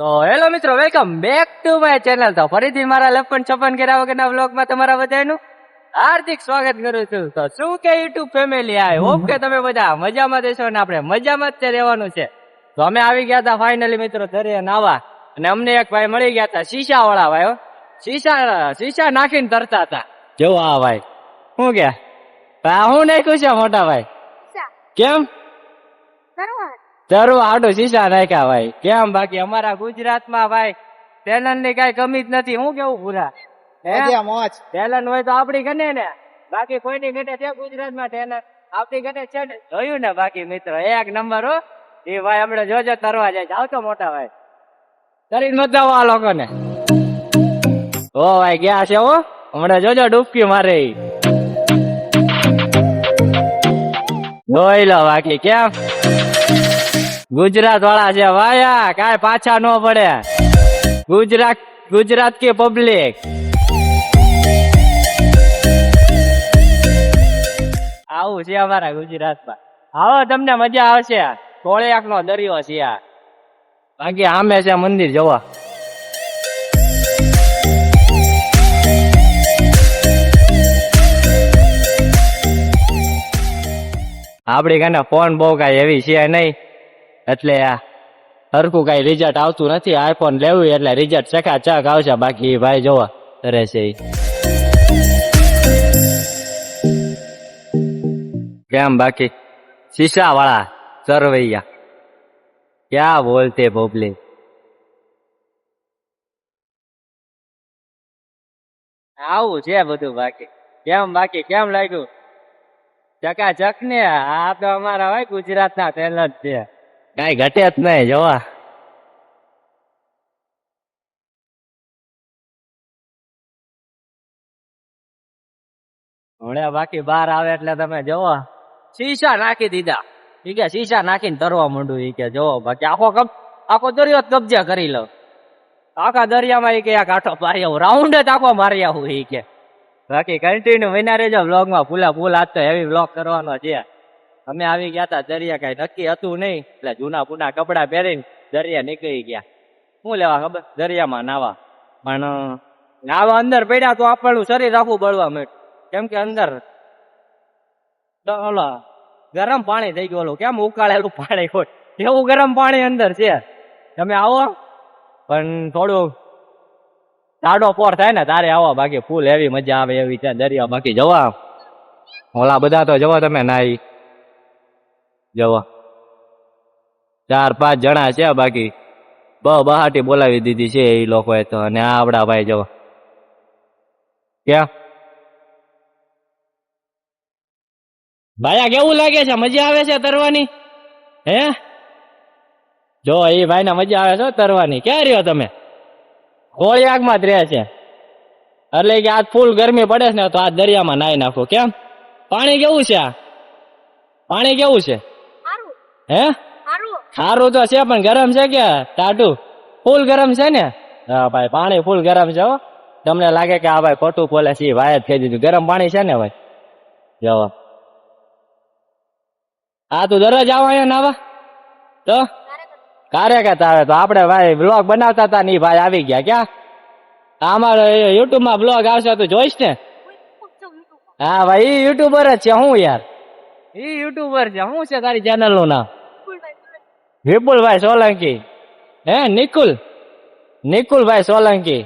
તો હેલો મિત્રો welcome back to my channel. તો ફરીથી મારા લપન છપન કર્યા વગરના બ્લોગમાં તમારા બધાનું હાર્દિક સ્વાગત કરું છું. તો શું કે યુટ્યુબ ફેમિલી આય હોપ કે તમે બધા મજામાં દેશો ને આપણે મજામાં જ રહેવાનું છે. તો અમે આવી ગયા હતા ફાઇનલી મિત્રો દરિયા નાવા અને અમને એક ભાઈ મળી ગયા હતા શીશા વાળા ભાઈ શીશા શીશા નાખીને તરતા હતા. જો આ ભાઈ શું કે? હું નાખ્યું છે મોટા ભાઈ? કેમ? તરવા આટો શીશા નાખ્યા ભાઈ. કેમ બાકી અમારા ગુજરાતમાં ભાઈ ટેલન્ટની કઈ કમી જ નથી. હું કેવું પૂરા ટેલન્ટ હોય તો આપડી ગને ને. બાકી કોઈની ઘટે છે ગુજરાતમાં ટેલન્ટ આપડી ઘટે છે ને જોયું ને બાકી મિત્રો એક નંબર હો. એ ભાઈ હમણાં જોજો તરવા જાય આવતો મોટા ભાઈ. તરીને મજાવો આ લોકોને. ઓ ભાઈ ગયા છે હો. હમણાં જોજો ડૂબકી મારે જોઈ લો બાકી કેમ? ગુજરાત વાળા છે. વાયા, કાંઈ પાછા ન પડે. ગુજરાત ગુજરાત કે પબ્લિક આવું છે અમારા ગુજરાતમાં. હવે તમને મજા આવશે. કોળિયાક નો દરિયો છે આ. બાકી આમે છે મંદિર, જવા. આપડી કને ફોન બહુ કાંઈ એવી છે નહીં. એટલે હરખું કાંઈ રિઝલ્ટ આવતું નથી આઈફોન લેવું એટલે રિઝલ્ટ ચકાચક આવશે. બાકી ભાઈ જોવા કરે છે. કેમ બાકી? શીશા વાળા સરવૈયા. ક્યાં બોલતે પબ્લિક આવું છે બધું બાકી. કેમ બાકી? કેમ લાગ્યું? ચકાચક ને આ તો અમારા હોય ગુજરાત ના ટેલન્ટ છે. કઈ ઘટે જ નહીં, જોવા. હમણાં બાકી બહાર આવે એટલે તમે જોવો. શીશા નાખી દીધા. ઈ કે શીશા નાખીને તરવા માંડું ઈ કે જોવો. બાકી આખો કબ, આખો દરિયો કબજા કરી લો આખા દરિયામાં ઈ કે આ કાંઠો મારી આવું રાઉન્ડ જ આખો મારી આવું ઈ કે. બાકી કન્ટિન્યુ વિના રેજો બ્લોગમાં ફૂલા ફૂલ આજ તો હેવી વ્લોગ કરવાનો છે. અમે આવી ગયા તા દરિયા કઈ નક્કી હતું નહીં. એટલે જૂના પૂના કપડા પહેરીને દરિયા નીકળી ગયા. શું લેવા ખબર? દરિયામાં નાવા. પણ નાવા અંદર પડ્યા તો આપણું શરીર આખું બળવા મેટ કેમ કે અંદર ઓલા, ગરમ પાણી થઈ ગયું. કેમ ઉકાળેલું પાણી હોય? એવું ગરમ પાણી અંદર છે? તમે આવો. પણ થોડું ટાઢો પોર થાય ને, તારે આવો બાકી ફૂલ એવી મજા આવે એવી છે. દરિયા બાકી જવા. ઓલા બધા તો જવા તમે નાઈ જવા. ચાર પાંચ જણા છે બાકી. બ બહાટી બોલાવી દીધી છે એ લોકોએ તો. અને આ આપડા ભાઈ જવા. ક્યાં? આ કેવું લાગે છે? મજા આવે છે તરવાની? હે? જો, એ ભાઈ ને મજા આવે છે તરવાની. ક્યાં રહ્યો તમે? હોળિયાકમાં જ રહે છે. એટલે કે આજ ફૂલ ગરમી પડે છે ને તો આ દરિયામાં નાઈ નાખો. કેમ? પાણી કેવું છે આ? પાણી કેવું છે? હે? ખારું તો છે પણ ગરમ છે કે ટાટું ફૂલ ગરમ છે ને? હા ભાઈ પાણી ફૂલ ગરમ છે હો. તમને લાગે કે આ ભાઈ ખોટું બોલે છે વાય ભાઈ જ થઈ દીધું. ગરમ પાણી છે ને ભાઈ? જવા હા તું દરરોજ આવો અહીંયા નાવા? તો? કાર્યકર્તા આવે તો આપણે ભાઈ બ્લોગ બનાવતા હતા ને ઈ ભાઈ આવી ગયા. ક્યાં? અમારો યુટ્યુબમાં બ્લોગ આવશે તું જોઈશ ને? હા ભાઈ યુટ્યુબર જ છે હું યાર? ઈ યુટ્યુબર છે શું છે તારી ચેનલનું નામ? વિપુલભાઈ સોલંકી. હે નિકુલ? નિકુલભાઈ સોલંકી.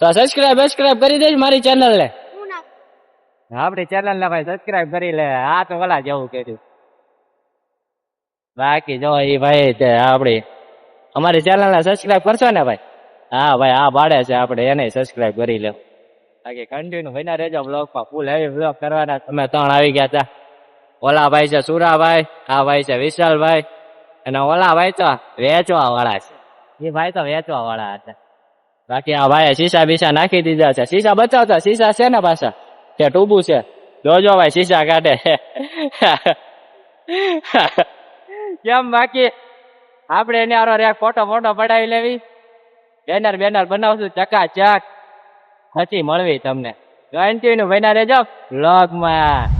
તો સબસ્ક્રાઇબ સબસ્ક્રાઇબ કરી દેજ મારી ચેનલ ને. આપણી ચેનલ ને ભાઈ સબસ્ક્રાઇબ કરી લે. આ તો ઓલા જેવું કર્યું બાકી જો એ ભાઈ તે આપડી અમારી ચેનલ ને સબસ્ક્રાઇબ કરશો ને ભાઈ? હા ભાઈ આ બાળે છે આપણે એને સબસ્ક્રાઇબ કરી લે. બાકી કન્ટિન્યુ ભાઈ ના રેજો બ્લોગમાં. ફૂલ હેવી બ્લોગ કરવાના. તમે ત્રણ આવી ગયા હતા ઓલા ભાઈ છે સુરાભાઈ આ ભાઈ છે વિશાલભાઈ. અને ઓલા તો વેચવા વાળા છે. એ ભાઈ તો વેચવા વાળા હતા. બાકી આ ભાઈ શીશા બીસા નાખી દીધા છે. શીશા બચાવતા શીશા છે ને પાછા? કે ટૂબું છે. જોજો ભાઈ, શીશા કાઢે. કેમ બાકી? આપણે એને આરો એક ફોટો ફોટો પડાવી લેવી? બેનર બેનર બનાવશું ચકાચક પછી મળવી તમને. કન્ટિન્યુ બના રહેજો. વ્લોગમાં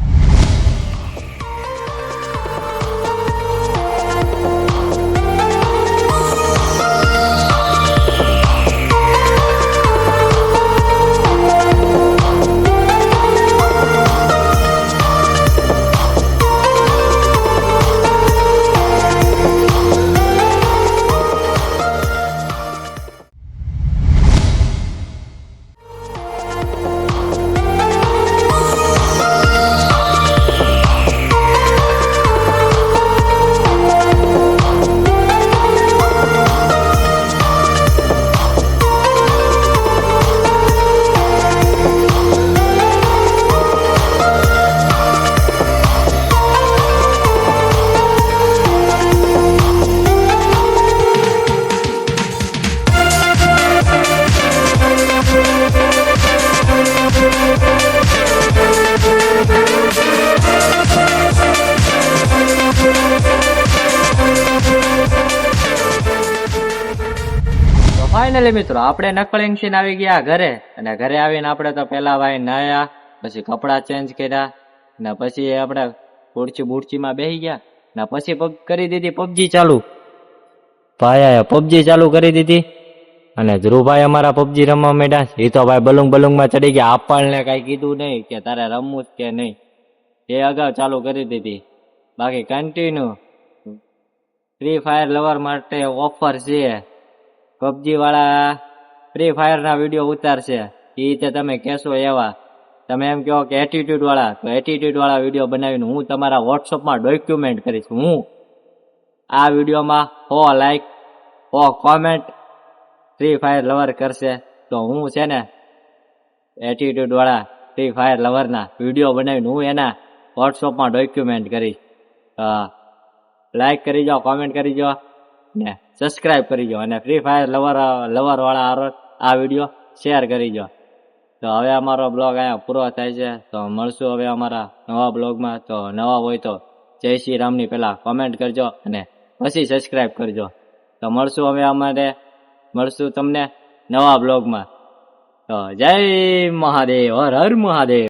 ફાઇનલી મિત્રો, આપણે નકલિંગ સીન આવી ગયા ઘરે. અને ઘરે આવીને આપણે તો પેલા ભાઈ નાયા, પછી કપડા ચેન્જ કર્યા, ને પછી આપણે ખુરચી બુરચીમાં બેસી ગયા, ને પછી પગ કરી દીધી પબજી ચાલુ. ભાઈ પબજી ચાલુ કરી દીધી, અને ધ્રુવભાઈ અમારા પબજી રમવા માંડ્યા. એ તો ભાઈ બલુંગ બલુંગમાં ચડી ગયા. આપણને કાંઈ કીધું નહીં કે તારે રમવું જ કે નહીં. એ અગાઉ ચાલુ કરી દીધી. બાકી કન્ટિન્યુ ફ્રી ફાયર લવર માટે ઓફર છે. પબજી વાળા ફ્રી ફાયર ના વીડિયો ઉતારશે. એ રીતે તમે કહેશો એવા. તમે એમ કહો કે એટીટ્યુડ વાળા તો એટીટ્યુડ વાળા વીડિયો બનાવીને હું તમારા વોટ્સઅપમાં ડોક્યુમેન્ટ કરીશ. હું આ વિડીયોમાં હો લાઈક હો કોમેન્ટ ફ્રી ફાયર લવર કરશે. તો હું છે ને એટીટ્યુડ વાળા ફ્રી ફાયર લવરના વીડિયો બનાવીને હું એના વોટ્સઅપમાં ડોક્યુમેન્ટ કરીશ. લાઈક કરી જાઓ કોમેન્ટ કરી જાઓ. ને સબસ્ક્રાઈબ કરી અને ફ્રી ફાયર લવર લવર વાળા આ વીડિયો શેર કરી તો હવે અમારો બ્લોગ અહીંયા પૂરો થાય છે. તો મળશું હવે અમારા નવા બ્લોગમાં. તો નવા હોય તો જય શ્રી રામની પહેલાં કોમેન્ટ કરજો અને પછી સબસ્ક્રાઇબ કરજો. તો મળશું હવે અમારે, મળશું તમને નવા બ્લોગમાં. તો જય મહાદેવ, હર હર મહાદેવ.